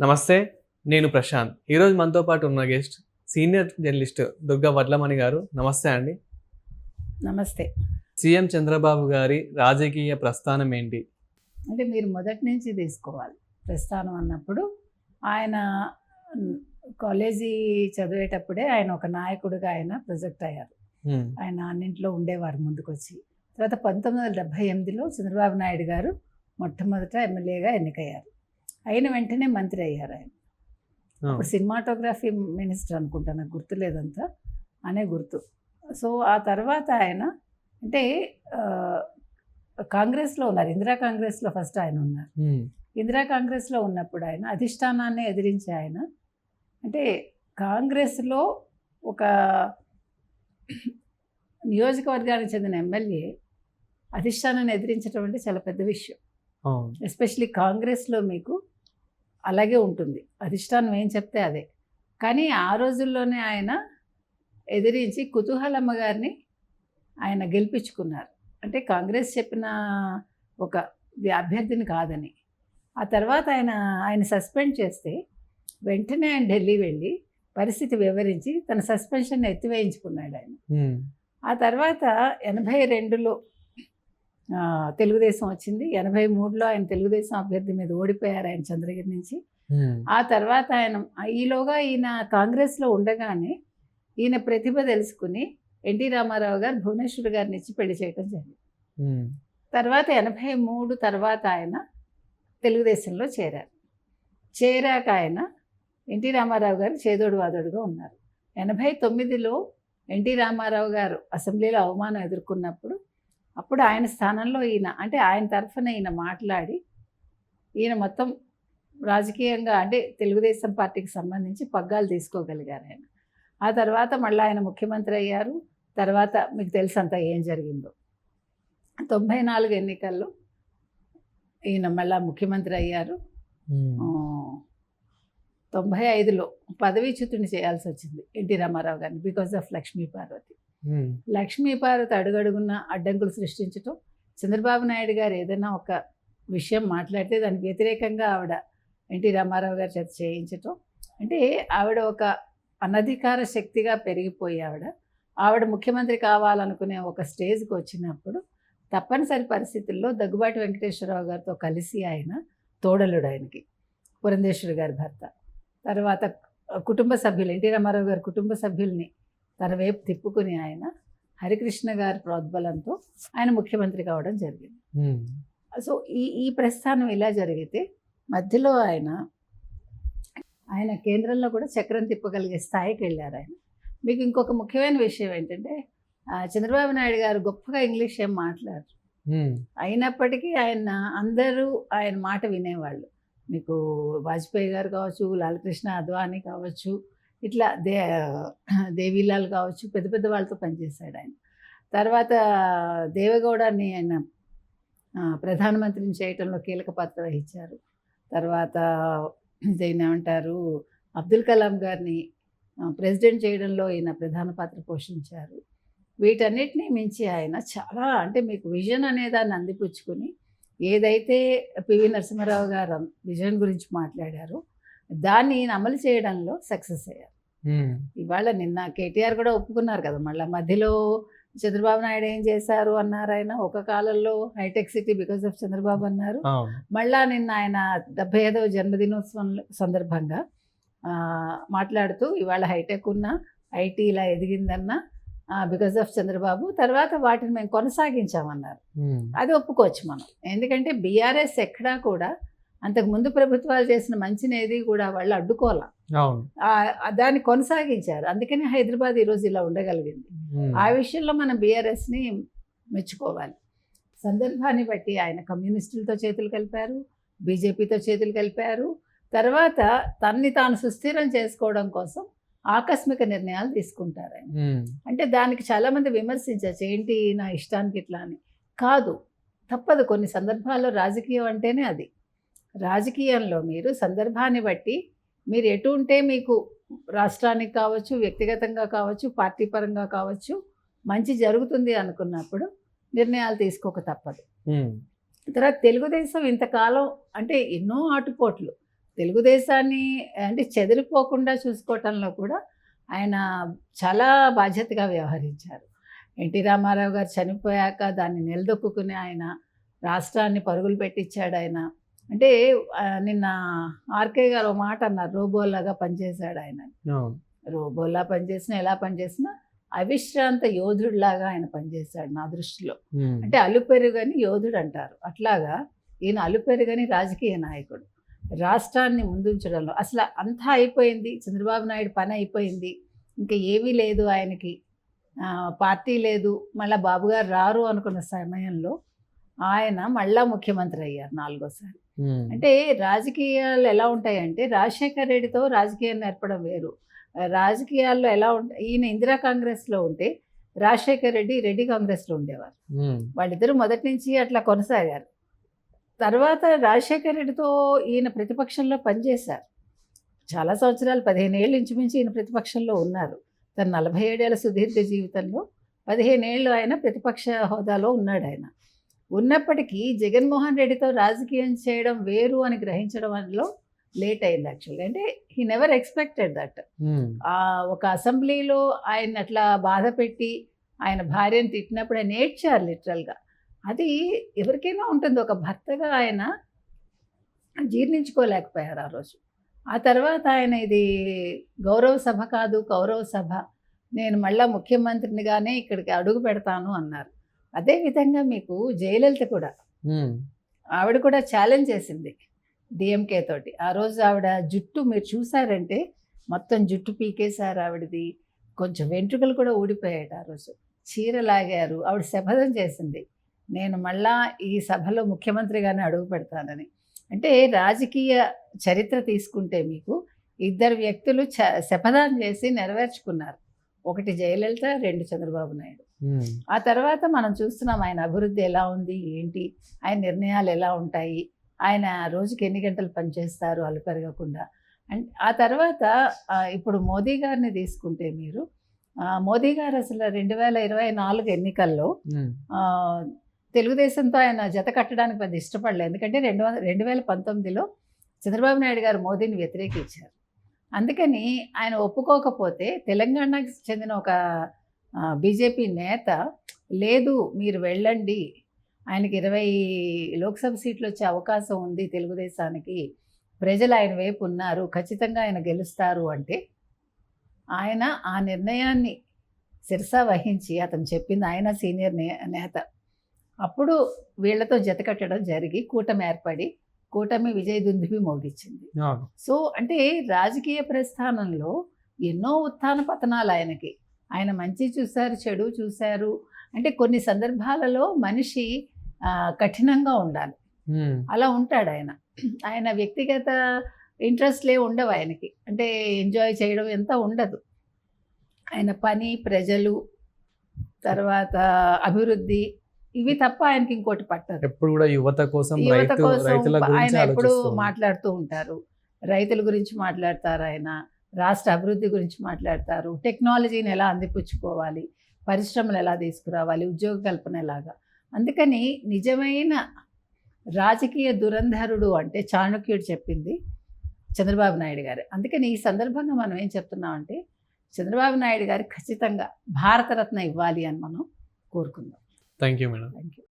నమస్తే నేను ప్రశాంత్. ఈరోజు మనతో పాటు ఉన్న guest senior journalist Durga Vadlamani గారు. నమస్తే అండి. నమస్తే. సీఎం చంద్రబాబు గారి రాజకీయ ప్రస్థానం ఏంటి? అంటే మీరు మొదటి నుంచి తీసుకోవాలి. ప్రస్థానం అన్నప్పుడు ఆయన కాలేజీ చదివేటప్పుడే ఆయన ఒక నాయకుడిగా ఆయన ప్రొజెక్ట్ అయ్యారు. ఆయన అన్నింట్లో ఉండేవారు ముందుకొచ్చి. తర్వాత పంతొమ్మిది వందల డెబ్భై ఎనిమిదిలో చంద్రబాబు నాయుడు గారు మొట్టమొదట ఎమ్మెల్యేగా ఎన్నికయ్యారు. అయిన వెంటనే మంత్రి అయ్యారు ఆయన. ఆ, ఇప్పుడు సినిమాటోగ్రఫీ మినిస్టర్ అనుకుంటా నాకు గుర్తులేదంతా అనే గుర్తు. సో ఆ తర్వాత ఆయన అంటే కాంగ్రెస్లో ఉన్నారు ఇందిరా కాంగ్రెస్లో ఫస్ట్ ఆయన ఉన్నారు. ఇందిరా కాంగ్రెస్లో ఉన్నప్పుడు ఆయన అధిష్టానాన్ని ఎదిరించి ఆయన అంటే కాంగ్రెస్లో ఒక నియోజకవర్గానికి చెందిన ఎమ్మెల్యే అధిష్టానాన్ని ఎదిరించడం అంటే చాలా పెద్ద విషయం. ఎస్పెషలీ కాంగ్రెస్లో మీకు అలాగే ఉంటుంది. అధిష్టానం ఏం చెప్తే అదే. కానీ ఆ రోజుల్లోనే ఆయన ఎదిరించి కుతూహలమ్మ గారిని ఆయన గెలిపించుకున్నారు. అంటే కాంగ్రెస్ చెప్పిన ఒక అభ్యర్థిని కాదని. ఆ తర్వాత ఆయన ఆయన సస్పెండ్ చేస్తే వెంటనే ఆయన ఢిల్లీ వెళ్ళి పరిస్థితి వివరించి తన సస్పెన్షన్ ఎత్తివేయించుకున్నాడు ఆయన. ఆ తర్వాత ఎనభై రెండులో తెలుగుదేశం వచ్చింది. ఎనభై మూడులో ఆయన తెలుగుదేశం అభ్యర్థి మీద ఓడిపోయారు ఆయన చంద్రగిరి నుంచి. ఆ తర్వాత ఆయన ఈలోగా ఈయన కాంగ్రెస్లో ఉండగానే ఈయన ప్రతిభ తెలుసుకుని ఎన్టీ రామారావు గారు భువనేశ్వర్ గారిని ఇచ్చి పెళ్ళి చేయడం జరిగింది. తర్వాత ఎనభై మూడు తర్వాత ఆయన తెలుగుదేశంలో చేరారు. చేరాక ఆయన ఎన్టీ రామారావు గారు చేదోడు వాదోడుగా ఉన్నారు. ఎనభై తొమ్మిదిలో ఎన్టీ రామారావు గారు అసెంబ్లీలో అవమానం ఎదుర్కొన్నప్పుడు అప్పుడు ఆయన స్థానంలో ఈయన అంటే ఆయన తరఫున ఈయన మాట్లాడి ఈయన మొత్తం రాజకీయంగా అంటే తెలుగుదేశం పార్టీకి సంబంధించి పగ్గాలు తీసుకోగలిగారు ఆయన. ఆ తర్వాత మళ్ళీ ఆయన ముఖ్యమంత్రి అయ్యారు. తర్వాత మీకు తెలుసు అంతా ఏం జరిగిందో. తొంభై నాలుగు ఎన్నికల్లో ఈయన మళ్ళా ముఖ్యమంత్రి అయ్యారు. తొంభై ఐదులో పదవీచ్యుతుని చేయాల్సి వచ్చింది ఎన్టీ రామారావు గారిని బికాస్ ఆఫ్ లక్ష్మీ పార్వతి. లక్ష్మీపార్వతి అడుగడుగున్న అడ్డంకులు సృష్టించటం చంద్రబాబు నాయుడు గారు ఏదైనా ఒక విషయం మాట్లాడితే దానికి వ్యతిరేకంగా ఆవిడ ఎన్టీ రామారావు గారి చేత చేయించటం. అంటే ఆవిడ ఒక అనధికార శక్తిగా పెరిగిపోయి ఆవిడ ఆవిడ ముఖ్యమంత్రి కావాలనుకునే ఒక స్టేజ్కి వచ్చినప్పుడు తప్పనిసరి పరిస్థితుల్లో దగ్గుబాటి వెంకటేశ్వరరావు గారితో కలిసి ఆయన తోడలుడు ఆయనకి పురంధేశ్వరి గారి భర్త. తర్వాత కుటుంబ సభ్యులు ఎన్టీ రామారావు గారి కుటుంబ సభ్యుల్ని తన వైపు తిప్పుకుని ఆయన హరికృష్ణ గారి ప్రోద్బలంతో ఆయన ముఖ్యమంత్రి కావడం జరిగింది. సో ఈ ఈ ప్రస్థానం ఇలా జరిగితే మధ్యలో ఆయన ఆయన కేంద్రంలో కూడా చక్రం తిప్పగలిగే స్థాయికి వెళ్ళారు ఆయన. మీకు ఇంకొక ముఖ్యమైన విషయం ఏంటంటే చంద్రబాబు నాయుడు గారు గొప్పగా ఇంగ్లీష్ ఏం మాట్లాడరు. అయినప్పటికీ ఆయన అందరూ ఆయన మాట వినేవాళ్ళు. మీకు వాజ్పేయి గారు కావచ్చు లాలకృష్ణ అద్వానీ కావచ్చు ఇట్లా దే దేవీలాల్ కావచ్చు పెద్ద పెద్ద వాళ్ళతో పనిచేశాడు ఆయన. తర్వాత దేవగౌడని ఆయన ప్రధానమంత్రిని చేయటంలో కీలక పాత్ర వహించారు. తర్వాత దీన్ని ఏమంటారు అబ్దుల్ కలాం గారిని ప్రెసిడెంట్ చేయడంలో ఈయన ప్రధాన పాత్ర పోషించారు. వీటన్నిటినీ మించి ఆయన చాలా అంటే మీకు విజన్ అనే దాన్ని అందిపుచ్చుకుని ఏదైతే పివి నరసింహారావు గారు విజన్ గురించి మాట్లాడారో దాన్ని అమలు చేయడంలో సక్సెస్ అయ్యారు. ఇవాళ నిన్న కేటీఆర్ కూడా ఒప్పుకున్నారు కదా మళ్ళీ మధ్యలో చంద్రబాబు నాయుడు ఏం చేశారు అన్నారు ఆయన ఒక కాలంలో hi tech city because of Chandrababu అన్నారు. మళ్ళా నిన్న ఆయన డెబ్బై ఐదవ జన్మదినోత్సవం సందర్భంగా మాట్లాడుతూ ఇవాళ హైటెక్ ఉన్న ఐటీ ఇలా ఎదిగిందన్న బికాస్ ఆఫ్ చంద్రబాబు. తర్వాత వాటిని మేము కొనసాగించామన్నారు. అది ఒప్పుకోవచ్చు మనం. ఎందుకంటే బీఆర్ఎస్ ఎక్కడా కూడా అంతకు ముందు ప్రభుత్వాలు చేసిన మంచిని ఏది కూడా వాళ్ళు అడ్డుకోవాల? అవును. దాన్ని కొనసాగించారు. అందుకని హైదరాబాద్ ఈరోజు ఇలా ఉండగలిగింది. ఆ విషయంలో మనం బీఆర్ఎస్ని మెచ్చుకోవాలి. సందర్భాన్ని బట్టి ఆయన కమ్యూనిస్టులతో చేతులు కలిపారు బీజేపీతో చేతులు కలిపారు. తర్వాత తన్ని తాను సుస్థిరం చేసుకోవడం కోసం ఆకస్మిక నిర్ణయాలు తీసుకుంటారు ఆయన. అంటే దానికి చాలామంది విమర్శించచ్చు ఏంటి నా ఇష్టానికి ఇట్లా అని. కాదు తప్పదు. కొన్ని సందర్భాల్లో రాజకీయం అంటేనే అది. రాజకీయంలో మీరు సందర్భాన్ని బట్టి మీరు ఎటు ఉంటే మీకు రాష్ట్రానికి కావచ్చు వ్యక్తిగతంగా కావచ్చు పార్టీ పరంగా కావచ్చు మంచి జరుగుతుంది అనుకున్నప్పుడు నిర్ణయాలు తీసుకోక తప్పదు. తర్వాత తెలుగుదేశం ఇంతకాలం అంటే ఎన్నో ఆటుపోట్లు. తెలుగుదేశాన్ని అంటే చెదిరిపోకుండా చూసుకోవటంలో కూడా ఆయన చాలా బాధ్యతగా వ్యవహరించారు. ఎన్టీ రామారావు గారు చనిపోయాక దాన్ని నిలదొక్కుని ఆయన రాష్ట్రాన్ని పరుగులు పెట్టించాడు ఆయన. అంటే నిన్న ఆర్కే గారు ఒక మాట అన్నారు. రోబోలాగా పనిచేశాడు ఆయన రోబోలా పనిచేసినా ఎలా పనిచేసినా అవిశ్రాంత యోధుడిలాగా ఆయన పనిచేశాడు నా దృష్టిలో. అంటే అలుపెరుగని యోధుడు అంటారు అట్లాగా ఈయన అలుపెరుగని రాజకీయ నాయకుడు. రాష్ట్రాన్ని ముందుంచడంలో అసలు అంతా అయిపోయింది. చంద్రబాబు నాయుడు పని అయిపోయింది. ఇంకా ఏమీ లేదు ఆయనకి. పార్టీ లేదు. మళ్ళీ బాబు గారు రారు అనుకున్న సమయంలో ఆయన మళ్ళా ముఖ్యమంత్రి అయ్యారు నాలుగోసారి. అంటే రాజకీయాలు ఎలా ఉంటాయంటే రాజశేఖర రెడ్డితో రాజకీయం నేర్పడం వేరు. రాజకీయాల్లో ఎలా ఉంటాయి ఈయన ఇందిరా కాంగ్రెస్లో ఉంటే రాజశేఖర రెడ్డి రెడ్డి కాంగ్రెస్లో ఉండేవారు. వాళ్ళిద్దరూ మొదటి నుంచి అట్లా కొనసాగారు. తర్వాత రాజశేఖర రెడ్డితో ఈయన ప్రతిపక్షంలో పనిచేశారు. చాలా సంవత్సరాలు పదిహేను ఏళ్ళు ఇంచుమించి ఈయన ప్రతిపక్షంలో ఉన్నారు. తన నలభై ఏడేళ్ళ సుదీర్ఘ జీవితంలో పదిహేను ఏళ్ళు ఆయన ప్రతిపక్ష హోదాలో ఉన్నాడు ఆయన ఉన్నప్పటికీ జగన్మోహన్ రెడ్డితో రాజకీయం చేయడం వేరు అని గ్రహించడంలో లేట్ అయింది యాక్చువల్గా అంటే హీ నెవర్ ఎక్స్పెక్టెడ్ దట్ ఒక అసెంబ్లీలో ఆయన అట్లా బాధ పెట్టి ఆయన భార్యను తిట్టినప్పుడు ఆయన ఏడ్చారు లిటరల్గా అది ఎవరికైనా ఉంటుంది. ఒక భర్తగా ఆయన జీర్ణించుకోలేకపోయారు ఆ రోజు. ఆ తర్వాత ఆయన ఇది గౌరవ సభ కాదు కౌరవ సభ. నేను మళ్ళా ముఖ్యమంత్రినిగానే ఇక్కడికి అడుగు పెడతాను అన్నారు. అదేవిధంగా మీకు జయలలిత కూడా. ఆవిడ కూడా ఛాలెంజ్ చేసింది డిఎంకే తోటి. ఆ రోజు ఆవిడ జుట్టు మీరు చూసారంటే మొత్తం జుట్టు పీకేశారు ఆవిడది. కొంచెం వెంట్రుకలు కూడా ఊడిపోయాడు ఆ రోజు. చీర లాగారు. ఆవిడ శపథం చేసింది. నేను మళ్ళా ఈ సభలో ముఖ్యమంత్రిగానే అడుగు పెడతానని. అంటే రాజకీయ చరిత్ర తీసుకుంటే మీకు ఇద్దరు వ్యక్తులు చ శపథం చేసి నెరవేర్చుకున్నారు. ఒకటి జయలలిత రెండు చంద్రబాబు నాయుడు. ఆ తర్వాత మనం చూస్తున్నాం ఆయన అభివృద్ధి ఎలా ఉంది ఏంటి ఆయన నిర్ణయాలు ఎలా ఉంటాయి ఆయన రోజుకి ఎన్ని గంటలు పనిచేస్తారు అలు పెరగకుండా. అండ్ ఆ తర్వాత ఇప్పుడు మోదీ గారిని తీసుకుంటే మీరు మోదీ గారు అసలు రెండు వేల ఇరవై నాలుగు ఎన్నికల్లో తెలుగుదేశంతో ఆయన జత కట్టడానికి పెద్ద ఇష్టపడలేదు. ఎందుకంటే రెండు వందల రెండు వేల పంతొమ్మిదిలో చంద్రబాబు నాయుడు గారు మోదీని వ్యతిరేకించారు. అందుకని ఆయన ఒప్పుకోకపోతే తెలంగాణకి చెందిన ఒక బీజేపీ నేత లేదు మీరు వెళ్ళండి. ఆయనకి ఇరవై లోక్సభ సీట్లు వచ్చే అవకాశం ఉంది తెలుగుదేశానికి. ప్రజలు ఆయన వైపు ఉన్నారు ఖచ్చితంగా ఆయన గెలుస్తారు అంటే ఆయన ఆ నిర్ణయాన్ని శిరసా వహించి అతను చెప్పింది ఆయన సీనియర్ నే నేత. అప్పుడు వీళ్ళతో జతకట్టడం జరిగి కూటమి ఏర్పడి కూటమి విజయ దుందుబి మోగించింది. సో అంటే రాజకీయ ప్రస్థానంలో ఎన్నో ఉత్థాన పతనాలు ఆయనకి. ఆయన మంచి చూశారు చెడు చూశారు. అంటే కొన్ని సందర్భాలలో మనిషి కఠినంగా ఉండాలి. అలా ఉంటాడు ఆయన. ఆయన వ్యక్తిగత ఇంట్రెస్ట్లే ఉండవు ఆయనకి. అంటే ఎంజాయ్ చేయడం ఎంత ఉండదు. ఆయన పని ప్రజలు తర్వాత అభివృద్ధి ఇవి తప్ప ఆయనకి ఇంకోటి పట్టదు. ఎప్పుడు కూడా యువత కోసం యువత కోసం ఆయన ఎప్పుడు మాట్లాడుతూ ఉంటారు. రైతుల గురించి మాట్లాడతారు ఆయన. రాష్ట్ర అభివృద్ధి గురించి మాట్లాడతారు. టెక్నాలజీని ఎలా అందిపుచ్చుకోవాలి? పరిశ్రమలు ఎలా తీసుకురావాలి? ఉద్యోగ కల్పన ఎలాగా? అందుకని నిజమైన రాజకీయ దురంధరుడు అంటే చాణక్యుడు చెప్పింది చంద్రబాబు నాయుడు గారు. అందుకని ఈ సందర్భంగా మనం ఏం చెప్తున్నామంటే చంద్రబాబు నాయుడు గారు ఖచ్చితంగా భారతరత్న ఇవ్వాలి అని మనం కోరుకుందాం. Thank you madam thank you